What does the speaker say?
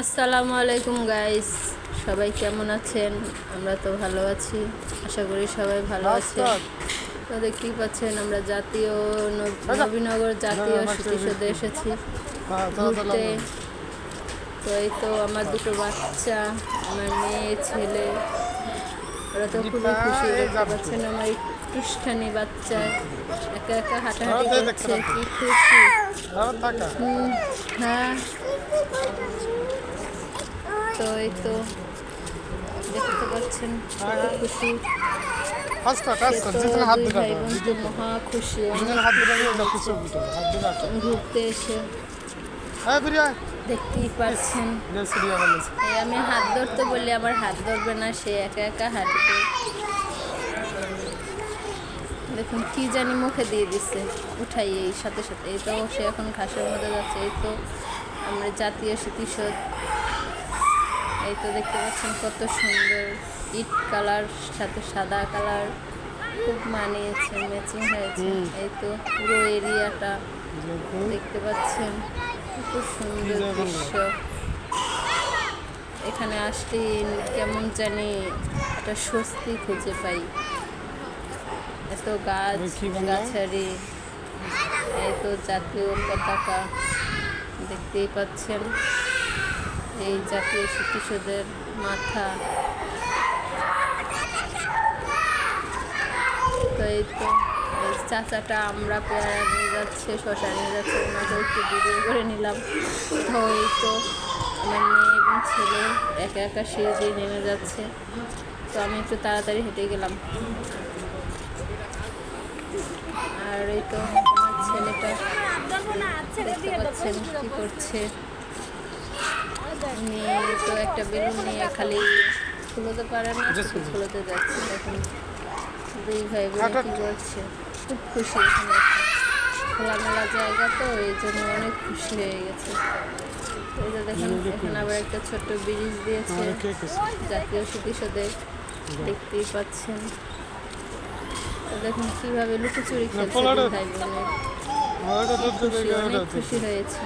আসসালামু আলাইকুম গাইস সবাই কেমন আছেন? আমরা তো ভালো আছি। আশা করি সবাই ভালো আছেন। তো দেখতেই পাচ্ছেন আমরা জাতীয় নবীনগর জাতীয় স্মৃতিসৌধে এসেছি। ঘুরতে। তো এই তো আমার দুটো বাচ্চা আমার মেয়ে ছেলে। ওরা তো খুবই খুশি দেখতে পাচ্ছেন আমার একটুখানি বাচ্চা। একা একা হাঁটাহাঁটি করছে কি খুশি। হ্যাঁ। তো এই তো দেখতে পাচ্ছেন কত খুশি। মহা খুশি। ঘুরতে এসে হ্যাঁ দেখতেই পাচ্ছেন। আমি হাত ধরতে বললে আমার হাত ধরবে না সে একা একা হাঁটবে। দেখুন কি জানি মুখে দিয়ে দিচ্ছে উঠাই এই সাথে সাথে। এই তো সে এখন ঘাসের মধ্যে যাচ্ছে এই তো আমরা জাতীয় স্মৃতিসৌধ এই তো দেখতে পাচ্ছেন কত সুন্দর ইট কালার সাথে সাদা কালার খুব মানিয়েছে ম্যাচিং হয়েছে। এই তো পুরো এরিয়াটা দেখতে পাচ্ছেন খুব সুন্দর দৃশ্য। এখানে আসলে কেমন জানি একটা স্বস্তি খুঁজে পাই। এত গাছ? গাছারি এই তো জাতীয় পতাকা দেখতেই পাচ্ছেন। এই জাতীয় স্মৃতিসৌধের মাথা। তো এই তো চাচাটা আমরা পেয়ারা নিয়ে যাচ্ছে শশা নিয়ে যাচ্ছে ওনাকে একটু ভিডিও করে নিলাম। তো এই তো আমার মেয়ে এবং ছেলে একা একা সিঁড়ি দিয়ে নেমে যাচ্ছে। তো আমি একটু তাড়াতাড়ি হেঁটে গেলাম। আর এই তো আমার ছেলেটা দেখতে পাচ্ছেন কি করছে। মেয়ে তো একটা বেলুন নিয়ে খালি খুলোতে পারে না খুলোতে যাচ্ছে। দেখুন দুই ভাই বোন কি করছে খুব খুশি এখানে খোলামেলা জায়গা তো এই জন্য অনেক খুশি হয়ে গেছে। এই যে দেখুন এখানে আবার একটা ছোট্ট ব্রিজ দিয়েছে। জাতীয় স্মৃতিসৌধে দেখতেই পাচ্ছেন। দেখুন কীভাবে লুকোচুরি খেলছে ভাই বোনে ওটা তো খুশি অনেক খুশি হয়েছে।